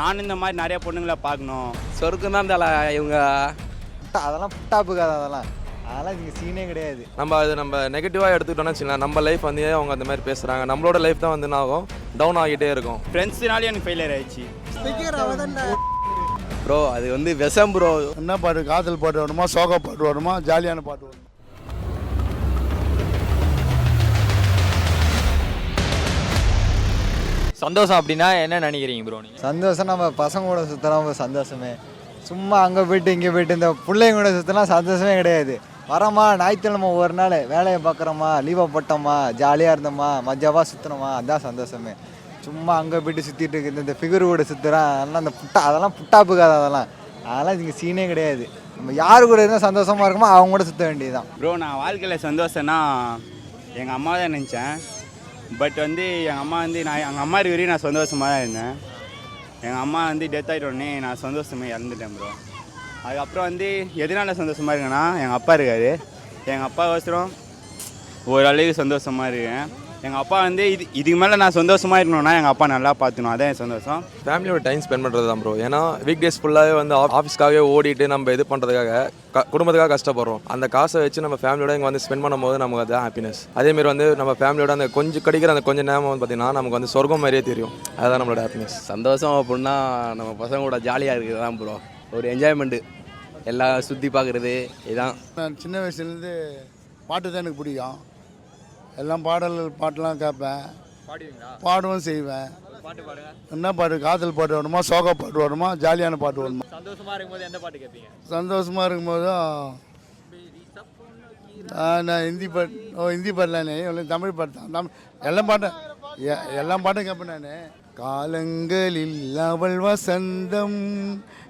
நானும் இந்த மாதிரி நிறைய பொண்ணுங்களை பார்க்கணும். சொர்க்கம் தான் தல இவங்க. அதெல்லாம் புட்டாப்பு கதை அதெல்லாம். அதெல்லாம் இங்கே சீனே கிடையாது. நம்ம அது நம்ம நெகட்டிவாக எடுத்துக்கிட்டோம்னா வச்சுக்கலாம் நம்ம லைஃப் வந்து அவங்க அந்த மாதிரி பேசுகிறாங்க நம்மளோட லைஃப் தான் வந்து என்ன ஆகும்? டவுன் ஆகிட்டே இருக்கும். ஃப்ரெண்ட்ஸ்னாலே எனக்கு ஃபெயிலியர் ஆயிடுச்சு. ப்ரோ அது வந்து விஷம் ப்ரோ என்ன பாட்டு? காதல் பாட்டு வருமா சோக பாட்டு வருமா ஜாலியான பாட்டு வருமா சந்தோஷம் அப்படின்னா என்ன நினைக்கிறீங்க ப்ரோ நீங்கள் சந்தோஷம் நம்ம பசங்க கூட சுற்றலாம் சந்தோஷமே. சும்மா அங்கே போயிட்டு இங்கே போயிட்டு இந்த பிள்ளைங்க கூட சுற்றலாம் சந்தோஷமே கிடையாது. வரமா ஞாயிற்றுக்கிழமை ஒரு நாள் வேலையை பார்க்குறோமா லீவை போட்டோமா ஜாலியாக இருந்தோமா மஜாவாக சுற்றினோமா அதான் சந்தோஷமே. சும்மா அங்கே போயிட்டு சுற்றிட்டு இருக்கு இந்த ஃபிகர் கூட சுற்றுறான் அதெல்லாம் அந்த புட்டா அதெல்லாம் புட்டாப்பு கதை அதெல்லாம். அதெல்லாம் இங்கே சீனே கிடையாது. நம்ம யார் கூட இருந்தால் சந்தோஷமாக இருக்குமோ அவங்க கூட சுற்ற வேண்டியதுதான். ப்ரோ நான் வாழ்க்கையில் சந்தோஷம்னா எங்கள் அம்மா தான் நினச்சேன். பட் வந்து எங்கள் அம்மா வந்து நான் எங்கள் அம்மா இருக்கிற நான் சந்தோஷமாக தான் இருந்தேன். எங்கள் அம்மா வந்து டெத் ஆகிட்ட உடனே நான் சந்தோஷமாக இறந்துட்டேன் ப்ரோ அதுக்கப்புறம் வந்து எதனால சந்தோஷமாக இருக்கேன்னா எங்கள் அப்பா இருக்காரு. எங்கள் அப்பா அவசரம் ஓரளவுக்கு சந்தோஷமாக இருக்கேன். எங்கள் அப்பா வந்து இது இதுக்கு மேலே நான் சந்தோஷமாக இருக்கணும்னா எங்கள் அப்பா நல்லா பார்த்துக்கணும். அதான் என் சந்தோஷம். ஃபேமிலியோட டைம் ஸ்பெண்ட் பண்ணுறது தான் ப்ரோ ஏன்னா வீக் டேஸ் ஃபுல்லாகவே வந்து ஆஃபீஸ்க்காகவே ஓடிட்டு நம்ம இது பண்ணுறதுக்காக க குடும்பத்துக்காக கஷ்டப்படுறோம். அந்த காசை வச்சு நம்ம ஃபேமிலியோட இங்கே வந்து ஸ்பெண்ட் பண்ணும்போது நமக்கு அது ஹாப்பினஸ் அதேமாரி வந்து நம்ம ஃபேமிலியோட அந்த கொஞ்சம் கிடைக்கிற அந்த கொஞ்சம் நேரம் வந்து பார்த்திங்கன்னா நமக்கு வந்து சொர்க்கம் மாதிரியே தெரியும். அதுதான் நம்மளோட ஹாப்பினஸ் சந்தோஷம் அப்படின்னா நம்ம பசங்க கூட ஜாலியாக இருக்குது தான் ப்ரோ ஒரு என்ஜாய்மெண்ட்டு எல்லாம் சுற்றி பார்க்குறது இதான். நான் சின்ன வயசுலேருந்து பாட்டு தான் எனக்கு பிடிக்கும். எல்லாம் பாடல் பாட்டெலாம் கேட்பேன். பாடவும் செய்வேன். என்ன பாட்டு? காதல் பாட்டு வருமா சோக பாட்டு வருமா ஜாலியான பாட்டு வருமா சந்தோஷமாக இருக்கும்போது எந்த பாட்டு கேட்பீங்க? சந்தோஷமாக இருக்கும்போதும் ஆ, நான் ஹிந்தி பாட்டு? ஓ ஹிந்தி பாடலானே இவ்வளோ தமிழ் பாட்டு தான். தமிழ் எல்லா பாட்டும் எ- எல்லா பாட்டும் கேட்பேன் நான். காலங்களில் அவள் வசந்தம்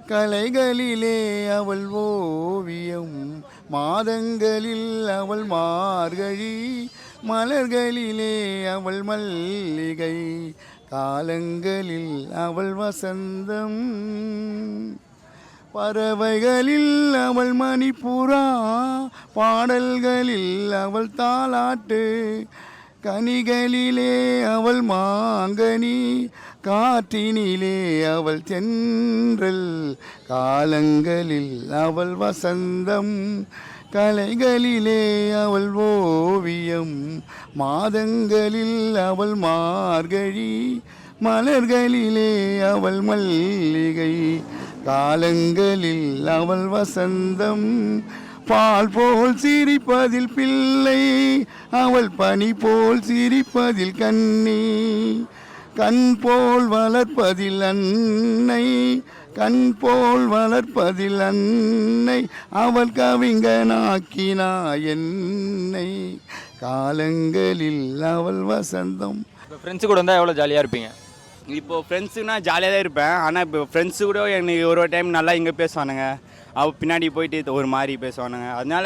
கலைகளிலே அவள் ஓவியம் மாதங்களில் அவள் மார்கழி மலர்களிலே அவள் மல்லிகை காலங்களில் அவள் வசந்தம். பறவைகளில் அவள் மணிப்புறா பாடல்களில் அவள் தாளாட்டு. கனிகளிலே அவள் மாங்கனி காற்றினிலே அவள் தென்றல். காலங்களில் அவள் வசந்தம். கலைகளிலே அவள் ஓவியம். மாதங்களில் அவள் மார்கழி. மலர்களிலே அவள் மல்லிகை. காலங்களில் அவள் வசந்தம். பால் போல் சிரிப்பதில் பிள்ளை. அவள் பனி போல் சிரிப்பதில் கண்ணி கண் போல் வளர்ப்பதில் அன்னை. கண் போல் வளர்ப்பதில் அன்னை அவள் கவிஞனாக்கினா என்னை காலங்களில் அவள் வசந்தம். இப்போ ஃப்ரெண்ட்ஸு கூட இருந்தால் எவ்வளோ ஜாலியாக இருப்பீங்க? இப்போ ஃப்ரெண்ட்ஸுனா ஜாலியாக தான் இருப்பேன். ஆனால் இப்போ ஃப்ரெண்ட்ஸு கூட எனக்கு ஒரு ஒரு டைம் நல்லா இங்கே பேசுவானுங்க. அவ பின்னாடி போயிட்டு ஒரு மாதிரி பேசுவானுங்க. அதனால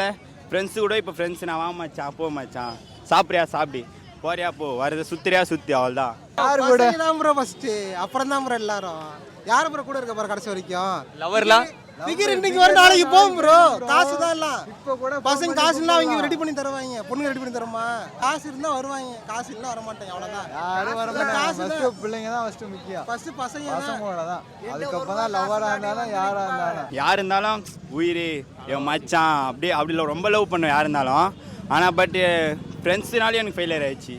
ஃப்ரெண்ட்ஸு கூட இப்போ ஃப்ரெண்ட்ஸ் நான் வா மச்சான் போ மச்சான். சாப்பிட்றியா சாப்பிடு. போறியா போ. வரது சுத்துறியா சுத்தி. அவள் தான் யார் கூட? தான் ப்ரோ ஃபர்ஸ்ட் அப்புறம் தான் ப்ரோ எல்லாரும். யார் ப்ரோ கூட இருக்க போற கடைசி வரைக்கும்? லவர்லாம் டிகிரி இன்னைக்கு வரும் நாளைக்கு போகும் ப்ரோ காசு தான் எல்லாம். இப்போ கூட பசங்க காசு இருந்தா அவங்க ரெடி பண்ணி தருவாங்க. பொண்ணுங்க ரெடி பண்ணி தருமா? காசு இருந்தா வருவாங்க. காசு இல்லைன்னா வர மாட்டாங்க அவ்வளவுதான். யாரும் வர இல்ல, காசு மாட்டாங்க பிள்ளைங்க தான் ஃபஸ்ட்டு முக்கியம். ஃபர்ஸ்ட் பசங்க தான். பசங்களோட தான். அதுக்கப்புறம் தான் லவ்வராக இருந்தாலும் யாராக இருந்தாலும். யார் இருந்தாலும் உயிர் என் மச்சான் அப்படி அப்படி இல்ல, ரொம்ப லவ் பண்ணுவேன் யார் இருந்தாலும். ஆனால் பட் ஃப்ரெண்ட்ஸுனாலே எனக்கு ஃபெயிலியர் ஆயிடுச்சு.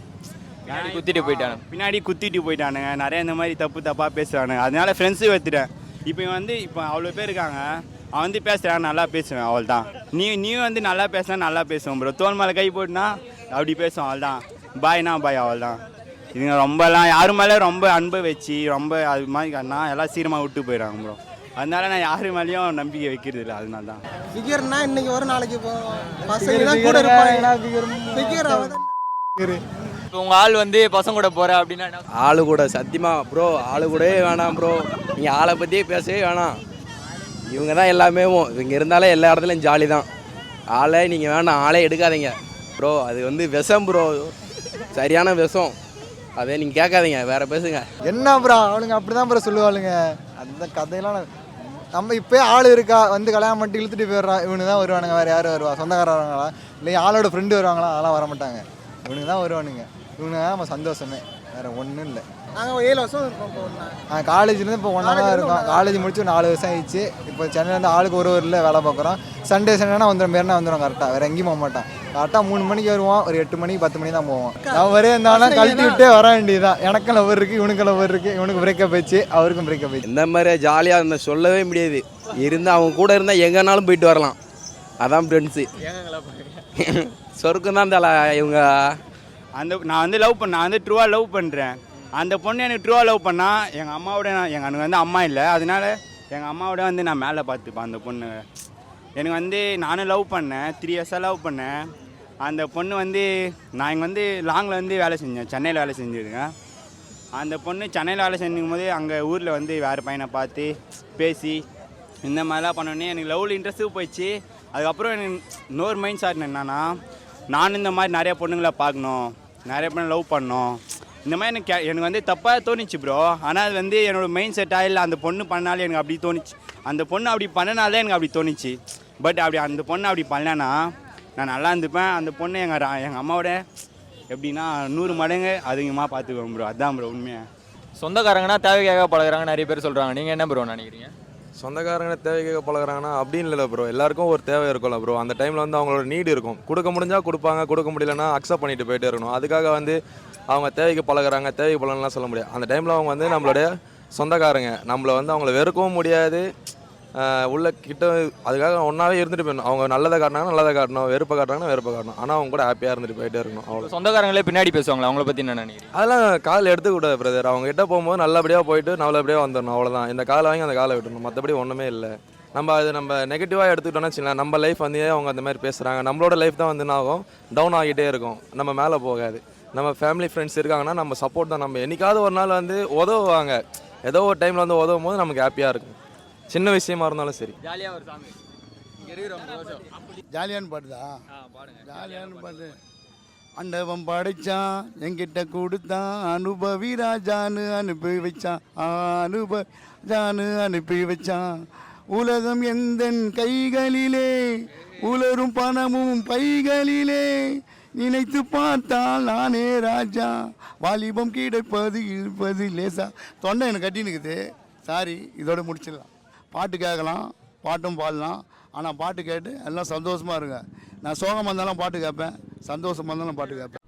பின்னாடி குத்திட்டு போயிட்டானு. பின்னாடி குத்திட்டு போயிட்டானுங்க. நிறைய இந்த மாதிரி தப்பு தப்பாக பேசுவானுங்க அதனால ஃப்ரெண்ட்ஸு வைத்துட்டேன். இப்போ வந்து இப்போ அவ்வளோ பேர் இருக்காங்க. அவன் வந்து பேசுகிறான் நல்லா பேசுவேன் அவள் தான் நீ நீ வந்து நல்லா பேசினா நல்லா பேசுவேன் ப்ரோ தோல் மேலே கை போட்டுனா அப்படி பேசுவான் அவள் தான் பாய்னா பாய் அவள் தான் இதுங்க ரொம்பலாம் யாரு மேலே ரொம்ப அன்பு வச்சு ரொம்ப அது மாதிரி காட்டினா எல்லாம் சீக்கிரமாக விட்டு போயிடுறாங்க ப்ரோ அதனால நான் யாரு மேலேயும் நம்பிக்கை வைக்கிறது இல்லை அதனால தான் ஃபிகர்னா இன்னைக்கு வரும் நாளைக்கு போகும் பசங்க கூட இருப்பாங்க. ஃபிகர் இப்போ உங்கள் ஆள் வந்து பசங்க கூட போகிற அப்படின்னா? ஆளு கூட சத்தியமாக ப்ரோ ஆளு கூடவே வேணாம் ப்ரோ நீங்கள் ஆளை பற்றியே பேசவே வேணாம். இவங்க தான் எல்லாமே இவங்க இருந்தாலே எல்லா இடத்துலையும் ஜாலி தான் ஆளே நீங்கள் வேணாம் ஆளே எடுக்காதீங்க. ப்ரோ அது வந்து விஷம் ப்ரோ சரியான விஷம். அதே நீங்கள் கேட்காதீங்க வேற பேசுங்க. என்ன ப்ரோ அவனுங்க அப்படி தான் ப்ரோ சொல்லுவாளுங்க. அந்த கதையெல்லாம் நம்ம இப்போயே ஆள் இருக்கா? வந்து கல்யாணம் பண்ணிட்டு இழுத்துட்டு போயிடுறான் இவனு தான் வருவானுங்க வேறு யாரும் வருவா? சொந்தக்காரர் வருவாங்களா இல்லை ஆளோட ஃப்ரெண்டு வருவாங்களா? அதெல்லாம் வர மாட்டாங்க இவனுங்க தான் வருவானுங்க. இவனுங்க தான் நம்ம சந்தோஷமே. வேறு ஒன்றும் இல்லை. நாங்கள் ஏழு வருஷம் இருக்கோம் இப்போ காலேஜ்லேருந்து இப்போ ஒன்றா தான் இருக்கோம். காலேஜ் முடிச்சு ஒரு நாலு வருஷம் ஆயிடுச்சு. இப்போ சென்னையிலேருந்து ஆளுக்கு ஒரு ஊரில் வேலை பார்க்குறோம். சண்டே சண்டேனா வந்துடும் மாரினா வந்துடும் கரெக்டாக வேறு எங்கேயும் போக மாட்டேன் கரெக்டாக மூணு மணிக்கு வருவோம். ஒரு எட்டு மணிக்கு பத்து மணி தான் போவோம். லவ்வரே இருந்தாலும் கழட்டி விட்டே வர வேண்டியதுதான். எனக்கும் லவர் இருக்குது இவனுக்கு லவர் இருக்குது இவனுக்கு பிரேக்கப் ஆயிடுச்சு அவருக்கும் பிரேக்கப் ஆயிடுச்சு. இந்த மாதிரி ஜாலியாக இருந்த சொல்லவே முடியாது. இருந்து அவங்க கூட இருந்தால் எங்கேனாலும் போயிட்டு வரலாம். அதான் ஃப்ரெண்ட்ஸு சொருக்கம் தான் தல இவங்க. அந்த நான் வந்து லவ் பண்ண நான் வந்து ட்ரூவாக லவ் பண்ணுறேன் அந்த பொண்ணு எனக்கு ட்ரூவாக லவ் பண்ணால் எங்கள் அம்மாவோட நான் எங்கள் எனக்கு வந்து அம்மா இல்லை. அதனால எங்கள் அம்மாவோட வந்து நான் மேலே பார்த்துப்பேன் அந்த பொண்ணு. எனக்கு வந்து நானும் லவ் பண்ணேன் த்ரீ இயர்ஸாக லவ் பண்ணேன். அந்த பொண்ணு வந்து நான் இங்கே வந்து லாங்கில் வந்து வேலை செஞ்சேன் சென்னையில் வேலை செஞ்சுருக்கேன். அந்த பொண்ணு சென்னையில் வேலை செஞ்சுக்கும் போது அங்கே ஊரில் வந்து வேறு பையனை பார்த்து பேசி இந்த மாதிரிலாம் பண்ணோடனே எனக்கு லவ்வில் இன்ட்ரெஸ்ட்டு போயிடுச்சு. அதுக்கப்புறம் எனக்கு இன்னொரு மைண்ட் சாட் என்னன்னா நான் இந்த மாதிரி நிறைய பொண்ணுங்களை பார்க்கணும். நிறைய பொண்ணு லவ் பண்ணணும் இந்த மாதிரி எனக்கு எனக்கு வந்து தப்பாக தோணுச்சு ப்ரோ ஆனால் அது வந்து என்னோட மைண்ட் செட்டாக இல்லை அந்த பொண்ணு பண்ணாலே எனக்கு அப்படி தோணுச்சு. அந்த பொண்ணு அப்படி பண்ணனாலே எனக்கு அப்படி தோணுச்சு. பட் அப்படி அந்த பொண்ணு அப்படி பண்ணலன்னா நான் நல்லா இருந்துப்பேன். அந்த பொண்ணு எங்கள் எங்கள் அம்மாவோட எப்படின்னா நூறு மடங்கு அதிகமாக பார்த்துக்குவேன் ப்ரோ அதான் ப்ரோ உண்மையாக சொந்தக்காரங்கன்னா தேவைக்காக பழகுறாங்க நிறைய பேர் சொல்கிறாங்க நீங்கள் என்ன ப்ரோ நினைக்கிறீங்க? சொந்தக்காரங்க தேவைக்காக பழகுறாங்கன்னா அப்படின்னு இல்லை ப்ரோ எல்லாருக்கும் ஒரு தேவை இருக்கும்ல ப்ரோ அந்த டைமில் வந்து அவங்களோட நீடு இருக்கும். கொடுக்க முடிஞ்சால் கொடுப்பாங்க கொடுக்க முடியலன்னா அக்செப்ட் பண்ணிட்டு போயிட்டே இருக்கணும். அதுக்காக வந்து அவங்க தேவைக்கு பழகுறாங்க தேவைக்கு பழகலாம் சொல்ல முடியாது. அந்த டைமில் அவங்க வந்து நம்மளுடைய சொந்தக்காரங்க. நம்மளை வந்து அவங்கள வெறுக்கவும் முடியாது. உள்ள கிட்ட அதுக்காக ஒன்றாவே இருந்துட்டு போயிடணும். அவங்க நல்லதை காட்டினாங்கன்னா நல்லதை காட்டணும் வெறுப்பை காட்டினாங்கன்னா வெறுப்பை காட்டணும். ஆனால் அவங்க கூட ஹாப்பியாக இருந்துட்டு போயிட்டே இருக்கணும் அவ்வளோ சொந்தக்காரங்களே பின்னாடி பேசுவாங்களா? அவங்கள பற்றி என்ன நினைக்கிறீங்க? அதெல்லாம் கால் எடுத்துக்கூடாது பிரதர் அவங்க கிட்ட போகும்போது நல்லபடியாக போயிட்டு நல்லபடியாக வந்துடணும் அவ்வளோதான் இந்த காலை வாங்கி அந்த காலை விட்டுணும் மற்றபடி ஒன்றுமே இல்லை. நம்ம அது நம்ம நெகட்டிவாக எடுத்துக்கிட்டோம்னா வச்சுக்கலாம் நம்ம லைஃப் வந்து அவங்க அந்த மாதிரி பேசுகிறாங்க நம்மளோட லைஃப் தான் வந்து என்ன ஆகும்? டவுன் ஆகிட்டே இருக்கும். நம்ம மேலே போகாது. நம்ம ஃபேமிலி ஃப்ரெண்ட்ஸ் இருக்காங்கன்னா நம்ம சப்போர்ட் தான். நம்ம என்னைக்காவது ஒரு நாள் வந்து உதவுவாங்க. ஏதோ ஒரு டைமில் வந்து உதவும் போது நமக்கு ஹாப்பியாக இருக்கும். சின்ன விஷயமா இருந்தாலும் சரி. ஜாலியாக ஒரு சாமி. ஜாலியான பாடுங்க. ஜாலியான பாட்டு. அண்டவன் படைச்சான் என்கிட்ட கொடுத்தான் அனுபவி ராஜான்னு அனுப்பி வச்சான். அனுபவி அனுப்பி வச்சான். உலகம் எந்த கைகளிலே? உலரும் பணமும் பைகளிலே. நினைத்து பார்த்தால் நானே ராஜா. வாலிபம் கிடைப்பது இருப்பது லேசா. தொண்டை எனக்கு கட்டி நிற்குது சாரி இதோட முடிச்சிடலாம். பாட்டு கேட்கலாம் பாட்டும் பாடலாம். ஆனால் பாட்டு கேட்டு எல்லாம் சந்தோஷமாக இருங்க. நான் சோகமாக இருந்தாலும் பாட்டு கேட்பேன் சந்தோஷமாக இருந்தாலும் பாட்டு கேட்பேன்.